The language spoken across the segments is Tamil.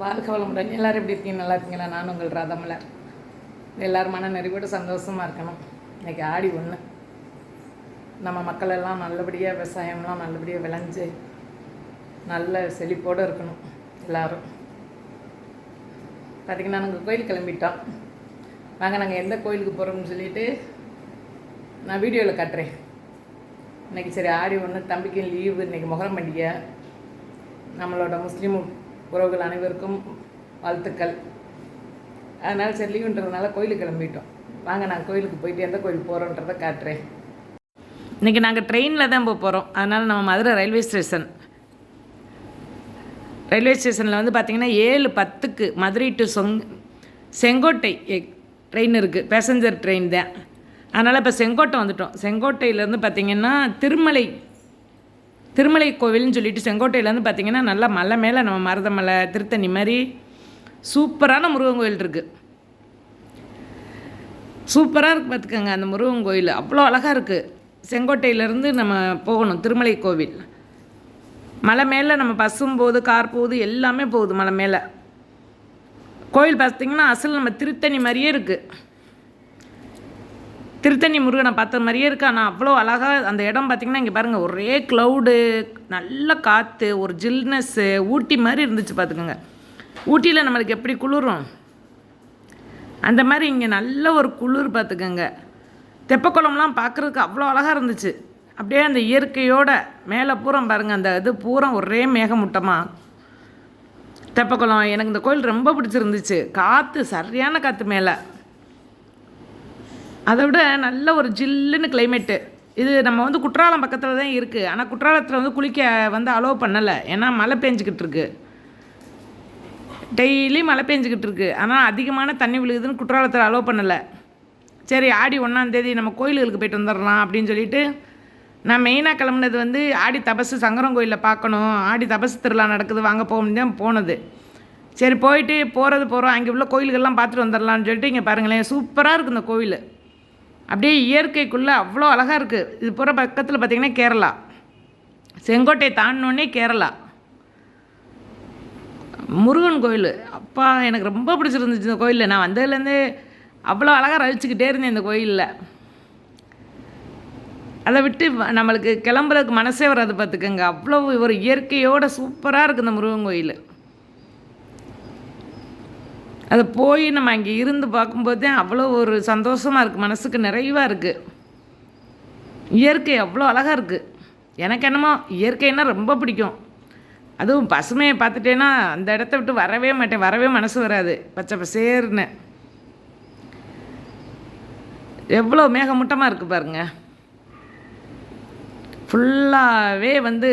வாழ்க்கை வளமுடன். எல்லோரும் எப்படி இருக்கீங்க? நல்லா இருக்கீங்களா? நான் உங்கள் ராதமலர். எல்லோரும் மன நிறைவோடு சந்தோஷமாக இருக்கணும். இன்றைக்கி ஆடி ஒன்று நம்ம மக்கள் எல்லாம் நல்லபடியாக விவசாயம்லாம் நல்லபடியாக விளைஞ்சு நல்ல செழிப்போடு இருக்கணும். எல்லாரும். பார்த்திங்கன்னா நாங்கள் கோயில் கிளம்பிட்டோம். வாங்க நாங்கள் எந்த கோயிலுக்கு போகிறோம்னு சொல்லிட்டு நான் வீடியோவில் காட்டுறேன். இன்றைக்கி சரி ஆடி ஒன்று தம்பிக்கு லீவு இன்றைக்கி முகரம் பண்டிகை. நம்மளோட முஸ்லீம் உறவுகள் அனைவருக்கும் வாழ்த்துக்கள். அதனால் சரி லீவுன்றதுனால கோயிலுக்கு கிளம்பிட்டோம். வாங்க நாங்கள் கோயிலுக்கு போயிட்டு எந்த கோயிலுக்கு போகிறோன்றதை காட்டுறேன். இன்றைக்கி நாங்கள் ட்ரெயினில் தான் போக போகிறோம் அதனால் நம்ம மதுரை ரயில்வே ஸ்டேஷன் ரயில்வே ஸ்டேஷனில் வந்து பார்த்திங்கன்னா ஏழு பத்துக்கு மதுரை டு சொங் செங்கோட்டை ட்ரெயின் இருக்குது பேசஞ்சர் ட்ரெயின் தான். அதனால் இப்போ செங்கோட்டை வந்துட்டோம். செங்கோட்டையிலேருந்து பார்த்திங்கன்னா திருமலை திருமலை கோவில்னு சொல்லிட்டு செங்கோட்டையிலேருந்து பார்த்திங்கன்னா நல்லா மலை மேலே நம்ம மருதமலை திருத்தணி மாதிரி சூப்பரான முருகன் கோயில் இருக்குது சூப்பராக இருக்குது பார்த்துக்கோங்க அந்த முருகன் கோயில். அவ்வளோ அழகாக இருக்குது செங்கோட்டையிலேருந்து நம்ம போகணும் திருமலை கோவில். மலை மேலே நம்ம பஸ்ஸும் போகுது கார் போகுது எல்லாமே போகுது மலை மேலே. கோயில் பார்த்திங்கன்னா அசல் நம்ம திருத்தணி மாதிரியே இருக்குது திருத்தணி முருகனை பார்த்த மாதிரியே இருக்கா. ஆனால் அவ்வளோ அழகாக அந்த இடம் பார்த்திங்கன்னா இங்கே பாருங்கள் ஒரே க்ளவுடு நல்ல காற்று ஒரு ஜில்னஸ்ஸு ஊட்டி மாதிரி இருந்துச்சு பார்த்துக்கோங்க. ஊட்டியில் நம்மளுக்கு எப்படி குளிரும்? அந்த மாதிரி இங்கே நல்ல ஒரு குளிர் பார்த்துக்கோங்க. தெப்பக்குளம்லாம் பார்க்குறதுக்கு அவ்வளோ அழகாக இருந்துச்சு. அப்படியே அந்த இயற்கையோட மேலே பூரம் பாருங்கள் அந்த இது பூரம் ஒரே மேகமூட்டமாக தெப்பக்குளம் எனக்கு இந்த கோயில் ரொம்ப பிடிச்சிருந்துச்சு. காற்று சரியான காற்று மேலே. அதை விட நல்ல ஒரு ஜில்லுன்னு கிளைமேட்டு இது நம்ம வந்து குற்றாலம் பக்கத்தில் தான் இருக்குது ஆனால் குற்றாலத்தில் வந்து குளிக்க வந்து அலோவ் பண்ணலை. ஏன்னா மழை பெஞ்சிக்கிட்டு இருக்கு. டெய்லி மழை பெஞ்சிக்கிட்டு இருக்கு. ஆனால் அதிகமான தண்ணி விழுகுதுன்னு குற்றாலத்தில் அலோவ் பண்ணலை. சரி ஆடி ஒன்றாந்தேதி நம்ம கோயில்களுக்கு போயிட்டு வந்துடலாம் அப்படின்னு சொல்லிட்டு நான் மெயினாக கிளம்புனது வந்து ஆடி தபசு சங்கரம் கோயிலில் பார்க்கணும். ஆடி தபசு திருவிழா நடக்குது வாங்க போகணும் தான் போனது. சரி போயிட்டு போகிறது போகிறோம் அங்கே உள்ள கோயில்கள்லாம் பார்த்துட்டு வந்துடலான்னு சொல்லிட்டு இங்கே பாருங்களேன் சூப்பராக இருக்குது இந்த கோவில் அப்படியே இயற்கைக்குள்ளே அவ்வளோ அழகாக இருக்குது இது போகிற பக்கத்தில் பார்த்திங்கன்னா கேரளா. செங்கோட்டை தாண்டினோடனே கேரளா. முருகன் கோயில். அப்பா எனக்கு ரொம்ப பிடிச்சிருந்துச்சு இந்த கோயிலில். நான் வந்ததுலேருந்தே அவ்வளோ அழகாக ரசிச்சுக்கிட்டே இருந்தேன் இந்த கோயிலில். அதை விட்டு நம்மளுக்கு கிளம்புறதுக்கு மனசே வராது பார்த்துக்கோங்க அவ்வளோ ஒரு இயற்கையோடு சூப்பராக இருக்குது இந்த முருகன் கோயில். அதை போய் நம்ம அங்கே இருந்து பார்க்கும்போதே அவ்வளோ ஒரு சந்தோஷமாக இருக்குது மனசுக்கு நிறைவாக இருக்குது இயற்கை அவ்வளோ அழகாக இருக்குது எனக்கு என்னமோ இயற்கைன்னா ரொம்ப பிடிக்கும். அதுவும் பசுமையை பார்த்துட்டேன்னா அந்த இடத்த விட்டு வரவே மாட்டேன். வரவே மனசு வராது. பச்சை பசேர்னு. எவ்வளோ மேகமூட்டமாக இருக்குது பாருங்கள் ஃபுல்லாகவே வந்து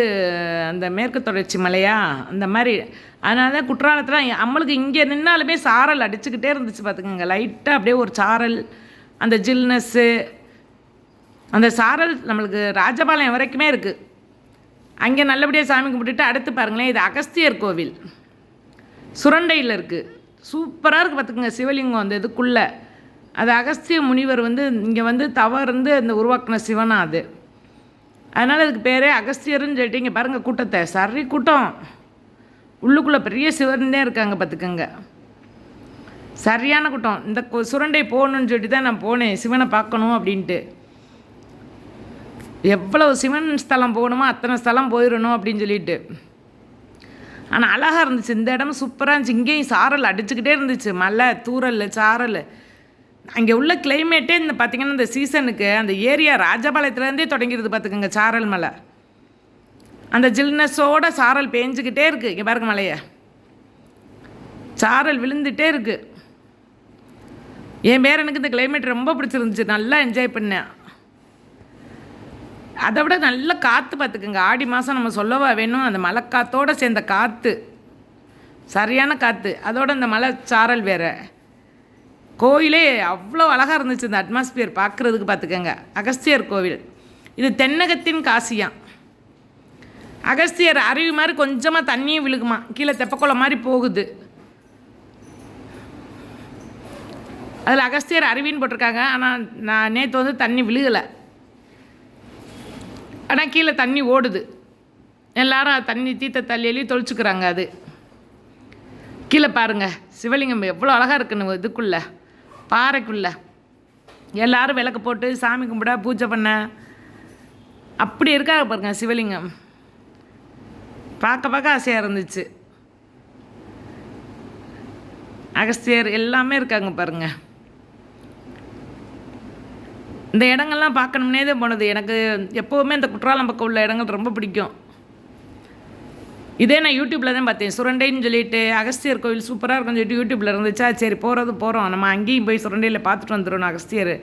அந்த மேற்கு தொடர்ச்சி மலையா? அந்த மாதிரி. அதனால தான் குற்றாலத்தில் நம்மளுக்கு இங்கே நின்னாலுமே சாரல் அடிச்சுக்கிட்டே இருந்துச்சு பார்த்துக்கோங்க லைட்டாக அப்படியே ஒரு சாரல் அந்த ஜில்னஸ்ஸு அந்த சாரல் நம்மளுக்கு ராஜபாளையம் வரைக்குமே இருக்குது அங்கே நல்லபடியாக சாமி கும்பிட்டுட்டு அடுத்து பாருங்களேன் இது அகஸ்தியர் கோவில். சுரண்டையில் இருக்குது சூப்பராக இருக்குது பார்த்துக்கோங்க சிவலிங்கம் அந்த இதுக்குள்ளே. அது அகஸ்திய முனிவர் வந்து இங்கே வந்து தவறுந்து அந்த உருவாக்கின சிவனா அது. அதனால் அதுக்கு பேரே அகஸ்தியர்னு சொல்லிட்டு இங்கே பாருங்கள் கூட்டத்தை. சரி கூட்டம். உள்ளுக்குள்ளே பெரிய சிவன்தே இருக்காங்க பார்த்துக்கோங்க சரியான கூட்டம். இந்த சுரண்டை போகணுன்னு சொல்லிட்டு தான் நான் போனேன். சிவனை பார்க்கணும் அப்படின்ட்டு. எவ்வளவு சிவன் ஸ்தலம் போகணுமோ அத்தனை ஸ்தலம் போயிடணும் அப்படின்னு சொல்லிட்டு. ஆனால் அழகாக இருந்துச்சு. இந்த இடம் சூப்பராக இருந்துச்சு. இங்கேயும் சாரல் அடிச்சுக்கிட்டே இருந்துச்சு. மலை தூரல் சாரல். அங்கே உள்ள கிளைமேட்டே இந்த பார்த்திங்கன்னா இந்த சீசனுக்கு அந்த ஏரியா ராஜபாளையத்துலேருந்தே தொடங்கிடுது பார்த்துக்கோங்க சாரல் மலை. அந்த ஜில்னஸோட சாரல் பேஞ்சுக்கிட்டே இருக்குது இங்கே பாருங்க மலையை. சாரல் விழுந்துட்டே இருக்குது என் பேரனுக்கு இந்த கிளைமேட் ரொம்ப பிடிச்சிருந்துச்சு நல்லா என்ஜாய் பண்ணேன். அதை விட நல்ல காற்று பார்த்துக்குங்க ஆடி மாதம் நம்ம சொல்லவா வேணும் அந்த மழைக்காத்தோடு சேர்ந்த காற்று சரியான காற்று அதோட இந்த மலை சாரல் வேறு. கோயிலே அவ்வளோ அழகாக இருந்துச்சு இந்த அட்மாஸ்பியர் பார்க்குறதுக்கு பார்த்துக்கோங்க. அகஸ்தியர் கோவில். இது தென்னகத்தின் காசியாம் அகஸ்தியர் அருவி மாதிரி கொஞ்சமாக தண்ணியும் விழுகுமா? கீழே தெப்பக்குளம் மாதிரி போகுது. அதில் அகஸ்தியர் அருவின்னு போட்டிருக்காங்க. ஆனால் நான் நேற்று வந்து தண்ணி விழுகலை. ஆனால் கீழே தண்ணி ஓடுது. எல்லாரும் தண்ணி தீத்த தள்ளி தொழிச்சுக்கிறாங்க அது. கீழே பாருங்கள் சிவலிங்கம் எவ்வளோ அழகாக இருக்குன்னு இதுக்குள்ளே. பாறைக்குள்ளே. எல்லாரும் விளக்கு போட்டு சாமி கும்பிட பூஜை பண்ண. அப்படி இருக்காங்க பாருங்க சிவலிங்கம். பார்க்க பார்க்க ஆசையாக இருந்துச்சு. அகஸ்தியர் எல்லாமே இருக்காங்க பாருங்க. இந்த இடங்கள்லாம் பார்க்கணும்னே தான் போனது எனக்கு எப்போவுமே இந்த குற்றாலம் பக்கம் உள்ள இடங்கள் ரொம்ப பிடிக்கும். இதே நான் யூடியூப்பில் தான் பார்த்தேன். சுரண்டைன்னு சொல்லிட்டு அகஸ்தியர் கோவில் சூப்பராக இருக்கும் சொல்லிட்டு யூடியூப்பில் இருந்துச்சா சரி போகிறது போகிறோம் நம்ம அங்கேயும் போய் சுரண்டையில் பார்த்துட்டு வந்துடணும் அகஸ்தியர்.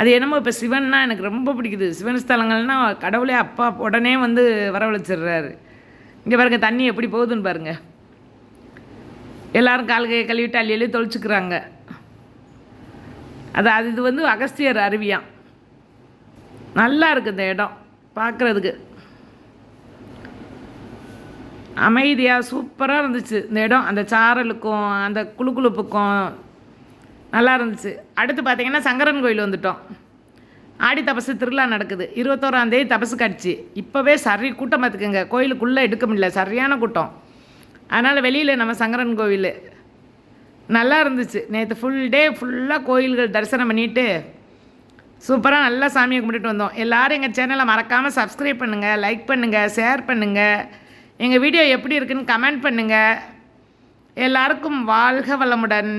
அது என்னமோ இப்போ சிவன்னா எனக்கு ரொம்ப பிடிக்குது. சிவன் ஸ்தலங்கள்னா கடவுளே அப்பா உடனே வந்து வரவழைச்சிடுறாரு. இங்கே பாருங்க தண்ணி எப்படி போகுதுன்னு பாருங்க. எல்லாரும் கால் கழுவிட்டு அள்ளி அள்ளி தொழிச்சுக்கிறாங்க அது அது இது வந்து அகஸ்தியர் அருவியாம். நல்லா இருக்குது இந்த இடம். பார்க்குறதுக்கு. அமைதியாக சூப்பராக இருந்துச்சு. இந்த இடம் அந்த சாரலுக்கும் அந்த குளுகுளுப்புக்கும் நல்லா இருந்துச்சு. அடுத்து பார்த்தீங்கன்னா சங்கரன் கோயில் வந்துட்டோம். ஆடி தபசு திருவிழா நடக்குது. இருபத்தோராந்தேதி தபசு காட்சி இப்போவே சரி கூட்டம் பார்த்துக்குங்க கோயிலுக்குள்ளே எடுக்க முடியல. சரியான கூட்டம். அதனால் வெளியில் நம்ம சங்கரன் கோவில் நல்லா இருந்துச்சு. நேற்று ஃபுல் டே ஃபுல்லாக கோயில்கள் தரிசனம் பண்ணிட்டு சூப்பராக நல்லா சாமியை கும்பிட்டுட்டு வந்தோம். எல்லோரும் எங்கள் சேனலை மறக்காமல் சப்ஸ்கிரைப் பண்ணுங்கள் லைக் பண்ணுங்கள் ஷேர் பண்ணுங்கள் எங்கள் வீடியோ எப்படி இருக்குன்னு கமெண்ட் பண்ணுங்கள் எல்லாருக்கும் வாழ்க வளமுடன்.